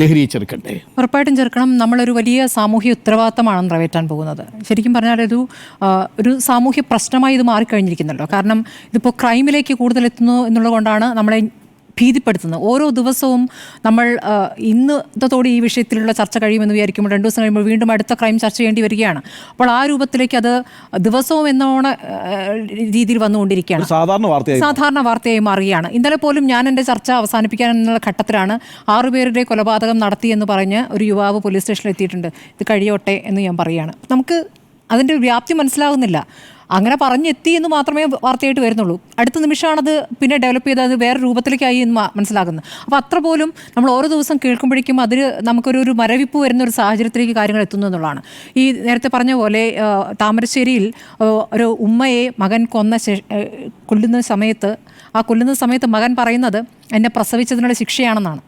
ലഹരിയെ ചെറുക്കണ്ടേ ഉറപ്പായിട്ടും ചെറുക്കണം. നമ്മളൊരു വലിയ സാമൂഹ്യ ഉത്തരവാദിത്തമാണ് നിറവേറ്റാൻ പോകുന്നത്. ശരിക്കും പറഞ്ഞാൽ ഒരു ഒരു സാമൂഹ്യ പ്രശ്നമായി ഇത് മാറിക്കഴിഞ്ഞിരിക്കുന്നല്ലോ കാരണം ഇതിപ്പോൾ ക്രൈമിലേക്ക് കൂടുതൽ എത്തുന്നു എന്നുള്ളത് കൊണ്ടാണ് നമ്മളെ ഭീതിപ്പെടുത്തുന്നത്. ഓരോ ദിവസവും നമ്മൾ ഇന്നത്തോടെ ഈ വിഷയത്തിലുള്ള ചർച്ച കഴിയുമെന്ന് വിചാരിക്കുമ്പോൾ രണ്ട് ദിവസം കഴിയുമ്പോൾ വീണ്ടും അടുത്ത ക്രൈം ചർച്ച ചെയ്യേണ്ടി വരികയാണ്. അപ്പോൾ ആ രൂപത്തിലേക്ക് അത് ദിവസവും എന്നോണ രീതിയിൽ വന്നുകൊണ്ടിരിക്കുകയാണ്. സാധാരണ വാർത്തയായി സാധാരണ വാർത്തയായി മാറുകയാണ്. ഇന്നലെ പോലും ഞാൻ എന്റെ ചർച്ച അവസാനിപ്പിക്കാൻ എന്നുള്ള ഘട്ടത്തിലാണ് ആറുപേരുടെ കൊലപാതകം നടത്തി എന്ന് പറഞ്ഞ് ഒരു യുവാവ് പോലീസ് സ്റ്റേഷനിൽ എത്തിയിട്ടുണ്ട് ഇത് കഴിയോട്ടെ എന്ന് ഞാൻ പറയുകയാണ്. നമുക്ക് അതിന്റെ വ്യാപ്തി മനസ്സിലാകുന്നില്ല അങ്ങനെ പറഞ്ഞെത്തി എന്ന് മാത്രമേ വാർത്തയായിട്ട് വരുന്നുള്ളൂ. അടുത്ത നിമിഷമാണത് പിന്നെ ഡെവലപ്പ് ചെയ്ത് അത് വേറെ രൂപത്തിലേക്കായി എന്ന് മനസ്സിലാക്കുന്നത് അപ്പോൾ അത്ര പോലും നമ്മൾ ഓരോ ദിവസം കേൾക്കുമ്പോഴേക്കും അതിൽ നമുക്കൊരു ഒരു മരവിപ്പ് വരുന്ന ഒരു സാഹചര്യത്തിലേക്ക് കാര്യങ്ങൾ എത്തുന്നു എന്നുള്ളതാണ്. ഈ നേരത്തെ പറഞ്ഞ പോലെ താമരശ്ശേരിയിൽ ഒരു ഉമ്മയെ മകൻ കൊന്ന കൊല്ലുന്ന സമയത്ത് ആ കൊല്ലുന്ന സമയത്ത് മകൻ പറയുന്നത് എന്നെ പ്രസവിച്ചതിനുള്ള ശിക്ഷയാണെന്നാണ്.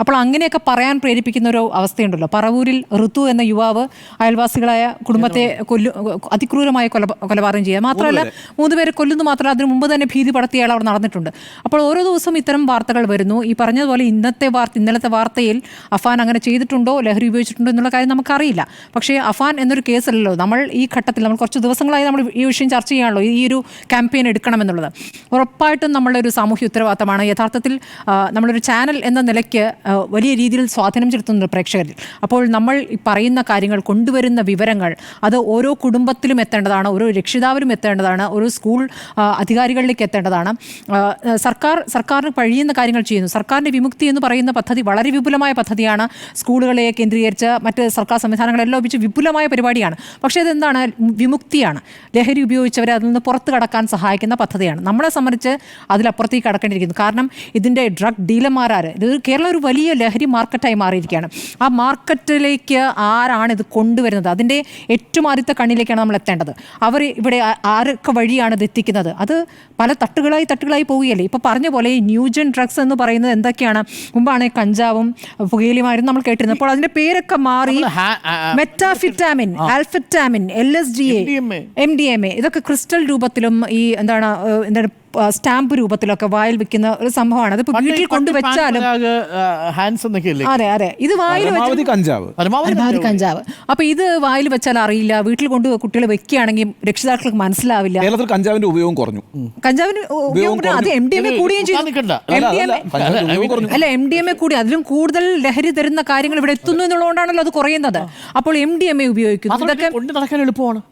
അപ്പോൾ അങ്ങനെയൊക്കെ പറയാൻ പ്രേരിപ്പിക്കുന്ന ഒരു അവസ്ഥയുണ്ടല്ലോ. പറവൂരിൽ ഋതു എന്ന യുവാവ് അയൽവാസികളായ കുടുംബത്തെ കൊല്ലു അതിക്രൂരമായ കൊല കൊലപാതകം ചെയ്യുക. മാത്രമല്ല മൂന്ന് പേരെ കൊല്ലുന്നു മാത്രമല്ല അതിനു മുമ്പ് തന്നെ ഭീതി പടത്തിയ ആൾ അവിടെ നടന്നിട്ടുണ്ട്. അപ്പോൾ ഓരോ ദിവസവും ഇത്തരം വാർത്തകൾ വരുന്നു. ഈ പറഞ്ഞതുപോലെ ഇന്നത്തെ വാർത്ത ഇന്നലത്തെ വാർത്തയിൽ അഫാൻ അങ്ങനെ ചെയ്തിട്ടുണ്ടോ ലഹരി ഉപയോഗിച്ചിട്ടുണ്ടോ എന്നുള്ള കാര്യം നമുക്കറിയില്ല. പക്ഷേ അഫാൻ എന്നൊരു കേസല്ലല്ലോ. നമ്മൾ ഈ ഘട്ടത്തിൽ നമ്മൾ കുറച്ച് ദിവസങ്ങളായി നമ്മൾ ഈ വിഷയം ചർച്ച ചെയ്യാണല്ലോ ഈ ഒരു ക്യാമ്പയിൻ എടുക്കണമെന്നുള്ളത്. ഉറപ്പായിട്ടും നമ്മളൊരു സാമൂഹ്യ ഉത്തരവാദിത്തമാണ്. യഥാർത്ഥത്തിൽ നമ്മളൊരു ചാനൽ എന്ന നിലയ്ക്ക് വലിയ രീതിയിൽ സ്വാധീനം ചെലുത്തുന്നുണ്ട് പ്രേക്ഷകരിൽ. അപ്പോൾ നമ്മൾ പറയുന്ന കാര്യങ്ങൾ കൊണ്ടുവരുന്ന വിവരങ്ങൾ അത് ഓരോ കുടുംബത്തിലും എത്തേണ്ടതാണ് ഓരോ രക്ഷിതാവിലും എത്തേണ്ടതാണ് ഓരോ സ്കൂൾ അധികാരികളിലേക്ക് എത്തേണ്ടതാണ്. സർക്കാർ സർക്കാരിന് കഴിയുന്ന കാര്യങ്ങൾ ചെയ്യുന്നു. സർക്കാരിന്റെ വിമുക്തി എന്ന് പറയുന്ന പദ്ധതി വളരെ വിപുലമായ പദ്ധതിയാണ്. സ്കൂളുകളെ കേന്ദ്രീകരിച്ച് മറ്റ് സർക്കാർ സംവിധാനങ്ങളെല്ലാം ഒപ്പിച്ച് വിപുലമായ പരിപാടിയാണ്. പക്ഷേ അതെന്താണ്? വിമുക്തിയാണ്. ലഹരി ഉപയോഗിച്ചവരെ അതിൽ നിന്ന് പുറത്ത് കടക്കാൻ സഹായിക്കുന്ന പദ്ധതിയാണ്. നമ്മളെ സംബന്ധിച്ച് അതിലപ്പുറത്തേക്ക് കടക്കേണ്ടിയിരിക്കുന്നു. കാരണം ഇതിന്റെ ഡ്രഗ് ഡീലർമാരാർ ഇത് കേരളം ഒരു വലിയ ലഹരി മാർക്കറ്റായി മാറിയിരിക്കുകയാണ്. ആ മാർക്കറ്റിലേക്ക് ആരാണ് ഇത് കൊണ്ടുവരുന്നത്? അതിന്റെ ഏറ്റവും ആദ്യത്തെ കണ്ണിലേക്കാണ് നമ്മൾ എത്തേണ്ടത്. അവർ ഇവിടെ ആരൊക്കെ വഴിയാണ് ഇത് എത്തിക്കുന്നത്? അത് പല തട്ടുകളായി തട്ടുകളായി പോവുകയല്ലേ? ഇപ്പോൾ പറഞ്ഞ പോലെ ഈ ന്യൂജൻ ഡ്രഗ്സ് എന്ന് പറയുന്നത് എന്തൊക്കെയാണ്? മുമ്പാണ് കഞ്ചാവും പുകയിലുമായിരുന്നു നമ്മൾ കേട്ടിരുന്നത്. അപ്പോൾ അതിന്റെ പേരൊക്കെ മാറി methamphetamine amphetamine L S D A M D M A. ഇതൊക്കെ ക്രിസ്റ്റൽ രൂപത്തിലും ഈ എന്താണ് എന്താണ് സ്റ്റാമ്പ് രൂപത്തിലൊക്കെ വായിൽ വെക്കുന്ന ഒരു സംഭവമാണ്. അതിപ്പോ വീട്ടിൽ കൊണ്ടുവച്ചാലും ഹാൻഡ്സ് അതെ അതെ. ഇത് വായിൽ പരമാവധി കഞ്ചാവ്. പരമാവധി കഞ്ചാവ്. അപ്പൊ ഇത് വായിൽ വെച്ചാൽ അറിയില്ല വീട്ടിൽ കൊണ്ട് കുട്ടികൾ വെക്കുകയാണെങ്കിൽ രക്ഷിതാക്കൾക്ക് മനസ്സിലാവില്ല. കേരളത്തിൽ കഞ്ചാവിന്റെ ഉപയോഗം കുറഞ്ഞു. കഞ്ചാവിന് ഉപയോഗം അത് എം ഡി എം എ കൂടുകയും ചെയ്തു. അല്ല, എം ഡി എം എ കൂടി. അതിലും കൂടുതൽ ലഹരി തരുന്ന കാര്യങ്ങൾ ഇവിടെ എത്തുന്നു എന്നുള്ളതുകൊണ്ടാണല്ലോ അത് കുറയുന്നത്. അപ്പോൾ എം ഡി എം എ ഉപയോഗിക്കുന്നു. ഇതൊക്കെ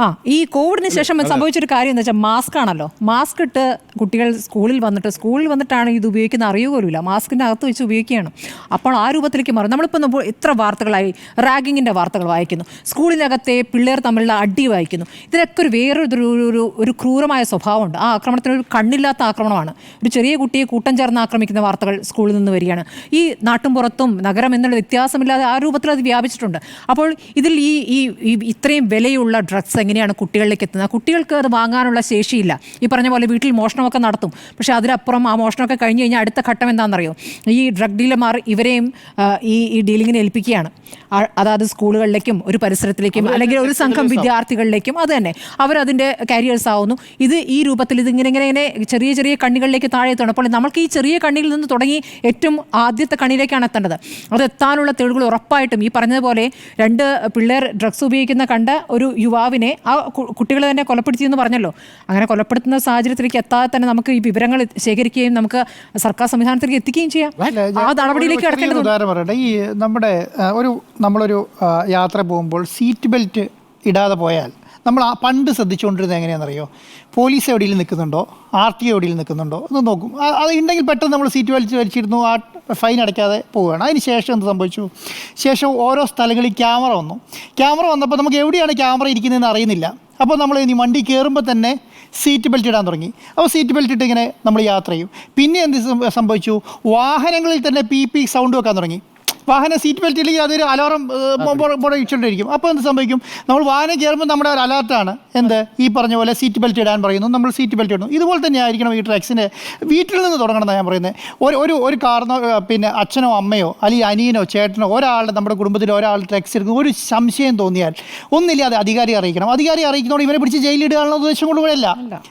ആ ഈ കോവിഡിന് ശേഷം സംഭവിച്ചൊരു കാര്യം എന്ന് വെച്ചാൽ മാസ്ക് ആണല്ലോ. മാസ്ക് ഇട്ട് കുട്ടികൾ സ്കൂളിൽ വന്നിട്ട് സ്കൂളിൽ വന്നിട്ടാണ് ഇത് ഉപയോഗിക്കുന്ന അറിയുക പോലുമില്ല. മാസ്കിന്റെ അകത്ത് വെച്ച് ഉപയോഗിക്കുകയാണ്. അപ്പോൾ ആ രൂപത്തിലേക്ക് മാറും. നമ്മളിപ്പോൾ എത്ര വാർത്തകളായി റാഗിങ്ങിന്റെ വാർത്തകൾ വായിക്കുന്നു. സ്കൂളിനകത്തെ പിള്ളേർ തമ്മിലുള്ള അടി വായിക്കുന്നു. ഇതിനൊക്കെ ഒരു വേറൊരു ഒരു- ഒരു ക്രൂരമായ സ്വഭാവമുണ്ട്. ആ ആക്രമണത്തിന് ഒരു കണ്ണില്ലാത്ത ആക്രമണമാണ്. ഒരു ചെറിയ കുട്ടിയെ കൂട്ടം ചേർന്ന് ആക്രമിക്കുന്ന വാർത്തകൾ സ്കൂളിൽ നിന്ന് വരികയാണ്. ഈ നാട്ടും പുറത്തും നഗരം എന്നുള്ള വ്യത്യാസമില്ലാതെ ആ രൂപത്തിൽ അത് വ്യാപിച്ചിട്ടുണ്ട്. അപ്പോൾ ഇതിൽ ഈ ഈ ഇത്രയും വിലയുള്ള ഡ്രഗ്സ് എങ്ങനെയാണ് കുട്ടികളിലേക്ക് എത്തുന്നത്? കുട്ടികൾക്ക് അത് വാങ്ങാനുള്ള ശേഷിയില്ല. ഈ പറഞ്ഞ പോലെ വീട്ടിൽ മോഷണമൊക്കെ നടത്തും. പക്ഷേ അതിനപ്പുറം ആ മോഷണമൊക്കെ കഴിഞ്ഞ് കഴിഞ്ഞാൽ അടുത്ത ഘട്ടം എന്താണെന്നറിയോ? ഈ ഡ്രഗ് ഡീലർമാർ ഇവരെയും ഈ ഈ ഡീലിങ്ങിന് ഏൽപ്പിക്കുകയാണ്. അതായത് സ്കൂളുകളിലേക്കും ഒരു പരിസരത്തിലേക്കും അല്ലെങ്കിൽ ഒരു സംഘം വിദ്യാർത്ഥികളിലേക്കും അത് തന്നെ. അവരതിന്റെ കാരിയേഴ്സ് ആവുന്നു. ഇത് ഈ രൂപത്തിൽ ഇത് ഇങ്ങനെ ഇങ്ങനെ ഇങ്ങനെ ചെറിയ ചെറിയ കണ്ണികളിലേക്ക് താഴെ എത്തണം അപ്പോൾ നമുക്ക് ഈ ചെറിയ കണ്ണിയിൽ നിന്ന് തുടങ്ങി ഏറ്റവും ആദ്യത്തെ കണ്ണിലേക്കാണ് എത്തേണ്ടത്. അത് എത്താനുള്ള തെളിവുകൾ ഉറപ്പായിട്ടും ഈ പറഞ്ഞതുപോലെ രണ്ട് പിള്ളേർ ഡ്രഗ്സ് ഉപയോഗിക്കുന്ന കണ്ട ഒരു യുവാവിനെ ആ കുട്ടികളെ തന്നെ കൊലപ്പെടുത്തിയെന്ന് പറഞ്ഞല്ലോ. അങ്ങനെ കൊലപ്പെടുത്തുന്ന സാഹചര്യത്തിലേക്ക് എത്താതെ തന്നെ നമുക്ക് ഈ വിവരങ്ങൾ ശേഖരിക്കുകയും നമുക്ക് സർക്കാർ സംവിധാനത്തിലേക്ക് എത്തിക്കുകയും ചെയ്യാം. ആ നടപടിയിലേക്ക് ഉദാഹരണം പറയട്ടെ. ഈ നമ്മുടെ ഒരു നമ്മളൊരു യാത്ര പോകുമ്പോൾ സീറ്റ് ബെൽറ്റ് ഇടാതെ പോയാൽ നമ്മൾ ആ പണ്ട് ശ്രദ്ധിച്ചുകൊണ്ടിരുന്നത് എങ്ങനെയാണെന്നറിയോ? പോലീസ് എവിടെയിൽ നിൽക്കുന്നുണ്ടോ? ആർ ടി എവിടെയിൽ നിൽക്കുന്നുണ്ടോ? എന്ന് നോക്കും. അത് ഉണ്ടെങ്കിൽ പെട്ടെന്ന് നമ്മൾ സീറ്റ് വലിച്ച് വലിച്ചിരുന്നു ആ ഫൈൻ അടയ്ക്കാതെ പോവുകയാണ്. അതിന് ശേഷം എന്ത് സംഭവിച്ചു? ശേഷം ഓരോ സ്ഥലങ്ങളിൽ ക്യാമറ വന്നു. ക്യാമറ വന്നപ്പോൾ നമുക്ക് എവിടെയാണ് ക്യാമറ ഇരിക്കുന്നതെന്ന് അറിയുന്നില്ല. അപ്പോൾ നമ്മൾ ഇനി വണ്ടി കയറുമ്പോൾ തന്നെ സീറ്റ് ബെൽറ്റ് ഇടാൻ തുടങ്ങി. അപ്പോൾ സീറ്റ് ബെൽറ്റ് ഇട്ട് ഇങ്ങനെ നമ്മൾ യാത്ര ചെയ്യും. പിന്നെ എന്ത് സംഭവിച്ചു? വാഹനങ്ങളിൽ തന്നെ പി പി സൗണ്ട് വെക്കാൻ തുടങ്ങി. വാഹനം സീറ്റ് ബെൽറ്റ് ഇല്ലെങ്കിൽ അതൊരു അലാറം പുറയിച്ചുകൊണ്ടിരിക്കും അപ്പോൾ എന്ത് സംഭവിക്കും? നമ്മൾ വാഹനം കയറുമ്പോൾ നമ്മുടെ ഒരു അലർട്ടാണ് എന്ത്? ഈ പറഞ്ഞ പോലെ സീറ്റ് ബെൽറ്റ് ഇടാൻ പറയുന്നു. നമ്മൾ സീറ്റ് ബെൽറ്റ് ഇടുന്നു. ഇതുപോലെ തന്നെ ആയിരിക്കണം ഈ ട്രാക്സിന്റെ വീട്ടിൽ നിന്ന് തുടങ്ങണമെന്നാണ് ഞാൻ പറയുന്നത് ഒരു ഒരു ഒരു കാരണോ പിന്നെ അച്ഛനോ അമ്മയോ അല്ലെങ്കിൽ അനിയനോ ചേട്ടനോ ഒരാൾ നമ്മുടെ കുടുംബത്തിൽ ഒരാൾ ട്രാക്സ് എടുക്കുന്ന ഒരു സംശയം തോന്നിയാൽ ഒന്നില്ലാതെ അധികാരി അറിയിക്കണം. അധികാരി അറിയിക്കുന്നതോട് ഇവരെ പിടിച്ച് ജയിലിടുകയാണുള്ള ഉദ്ദേശം കൊണ്ട് കൂടെയല്ല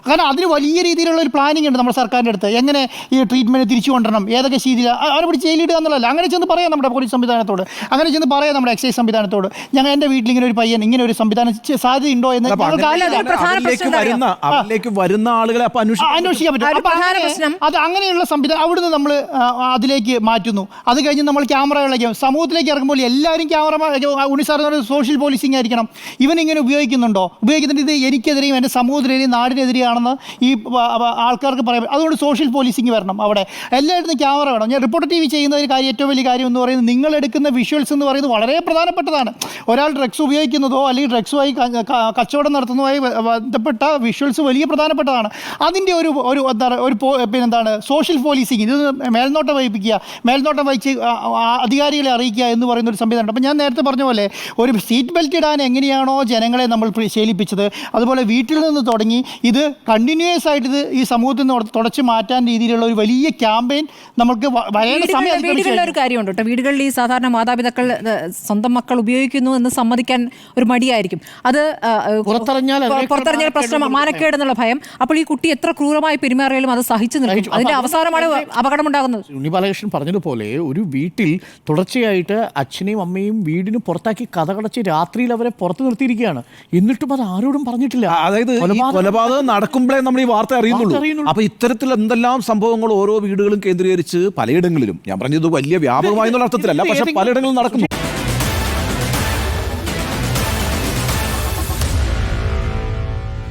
കാരണം അതിന് വലിയ രീതിയിലുള്ള ഒരു പ്ലാനിംഗ് ഉണ്ട് നമ്മുടെ സർക്കാരിന്റെ അടുത്ത്. എങ്ങനെ ഈ ട്രീറ്റ്മെന്റ് തിരിച്ചു കൊണ്ടുവരണം? ഏതൊക്കെ രീതിയിൽ അവരെ പിടിച്ച് ജയിലിടുക എന്നുള്ളതല്ല. അങ്ങനെ ചെന്ന് പറയാം നമ്മുടെ പോലീസ് സംവിധാനത്തോട്. അങ്ങനെ ചെന്ന് പറയാം നമ്മുടെ എക്സൈസ് സംവിധാനത്തോട്. ഞങ്ങൾ എന്റെ വീട്ടിൽ ഇങ്ങനെ ഒരു പയ്യൻ ഇങ്ങനെ ഒരു സംവിധാനം സാധ്യത ഉണ്ടോ എന്ന് വരുന്ന ആളുകളെ അന്വേഷിക്കാൻ പറ്റും. ആ ഒരു അപ്പൊ പ്രധാന പ്രശ്നം. അത് അങ്ങനെയുള്ള സംവിധാനം അവിടുന്ന് നമ്മൾ അതിലേക്ക് മാറ്റുന്നു. അത് കഴിഞ്ഞ് നമ്മൾ ക്യാമറകളിലേക്ക് സമൂഹത്തിലേക്ക് ഇറങ്ങുമ്പോൾ എല്ലാവരും ക്യാമറ ഉണിസാർ സോഷ്യൽ പോലീസിംഗ് ആയിരിക്കണം. ഇവൻ ഇങ്ങനെ ഉപയോഗിക്കുന്നുണ്ടോ? ഉപയോഗിക്കുന്നുണ്ട്. ഇത് എനിക്കെതിരെയും എന്റെ സമൂഹത്തിനെതിരെയും നാടിനെതിരെയാണെന്ന് ഈ ആൾക്കാർക്ക് പറയാം അതുകൊണ്ട് സോഷ്യൽ പോലീസിംഗ് വരണം അവിടെ. എല്ലായിടത്തും ക്യാമറ വേണം. ഞാൻ റിപ്പോർട്ട് ടി വി ചെയ്യുന്ന ഒരു കാര്യം ഏറ്റവും വലിയ കാര്യം എന്ന് പറയുന്നത് നിങ്ങൾ എടുക്കുന്ന വിഷ്വൽസ് എന്ന് പറയുന്നത് വളരെ പ്രധാനപ്പെട്ടതാണ്. ഒരാൾ ഡ്രഗ്സ് ഉപയോഗിക്കുന്നതോ അല്ലെങ്കിൽ ഡ്രഗ്സുമായി കച്ചവടം നടത്തുന്നതുമായി ബന്ധപ്പെട്ട വിഷ്വൽസ് വലിയ പ്രധാനപ്പെട്ടതാണ്. അതിന്റെ ഒരു ഒരു എന്താ ഒരു പിന്നെന്താണ് സോഷ്യൽ പോലീസിങ് ഇത് മേൽനോട്ടം വഹിപ്പിക്കുക മേൽനോട്ടം വഹിച്ച് അധികാരികളെ അറിയിക്കുക എന്ന് പറയുന്ന ഒരു സംവിധാനം. അപ്പോൾ ഞാൻ നേരത്തെ പറഞ്ഞ പോലെ ഒരു സീറ്റ് ബെൽറ്റ് ഇടാൻ എങ്ങനെയാണോ ജനങ്ങളെ നമ്മൾ ശീലിപ്പിച്ചത് അതുപോലെ വീട്ടിൽ നിന്ന് തുടങ്ങി ഇത് കണ്ടിന്യൂസ് ആയിട്ട് ഇത് ഈ സമൂഹത്തിൽ നിന്ന് തുടച്ചു മാറ്റാൻ രീതിയിലുള്ള ഒരു വലിയ ക്യാമ്പയിൻ നമുക്ക് വരേണ്ട സമയം വീടുകളിൽ ഒരു കാര്യമുണ്ട് കേട്ടോ. വീടുകളിൽ സാധാരണ മാതാപിതാക്കൾ സ്വന്തം മക്കൾ ഉപയോഗിക്കുന്നു എന്ന് സമ്മതിക്കാൻ ഒരു മടിയായിരിക്കും. അത് പുറത്തിറങ്ങിയാൽ പുറത്തറിഞ്ഞാൽ പ്രശ്നം മാനക്കേട് മാനക്കേട് എന്നുള്ള ഭയം. അപ്പോൾ ഈ കുട്ടി എത്ര ക്രൂരമായി പെരുമാറിയാലും അത് സഹിച്ചു നിൽക്കും. അതിന്റെ അവസാനമാണ് അപകടമുണ്ടാകുന്നത്. ഉണ്ണി ബാലകൃഷ്ണൻ പറഞ്ഞതുപോലെ ഒരു വീട്ടിൽ തുടർച്ചയായിട്ട് അച്ഛനെയും അമ്മയും വീടിന് പുറത്താക്കി കഥകടച്ച് രാത്രിയിൽ അവരെ പുറത്തു നിർത്തിയിരിക്കുകയാണ്. എന്നിട്ടും അത് ആരോടും പറഞ്ഞിട്ടില്ല. അതായത് ഈ കൊലപാതകം- നടക്കുമ്പോഴേ നമ്മൾ ഈ വാർത്ത അറിയുന്നുള്ളൂ. അപ്പൊ ഇത്തരത്തിൽ എന്തെല്ലാം സംഭവങ്ങൾ ഓരോ വീടുകളും കേന്ദ്രീകരിച്ച് പലയിടങ്ങളിലും ഞാൻ പറഞ്ഞത് വലിയ വ്യാപകമായി എന്നുള്ള അർത്ഥത്തിലല്ല ഇത് പക്ഷെ പലയിടങ്ങളിലും നടക്കുന്നു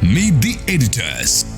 Meet the editors.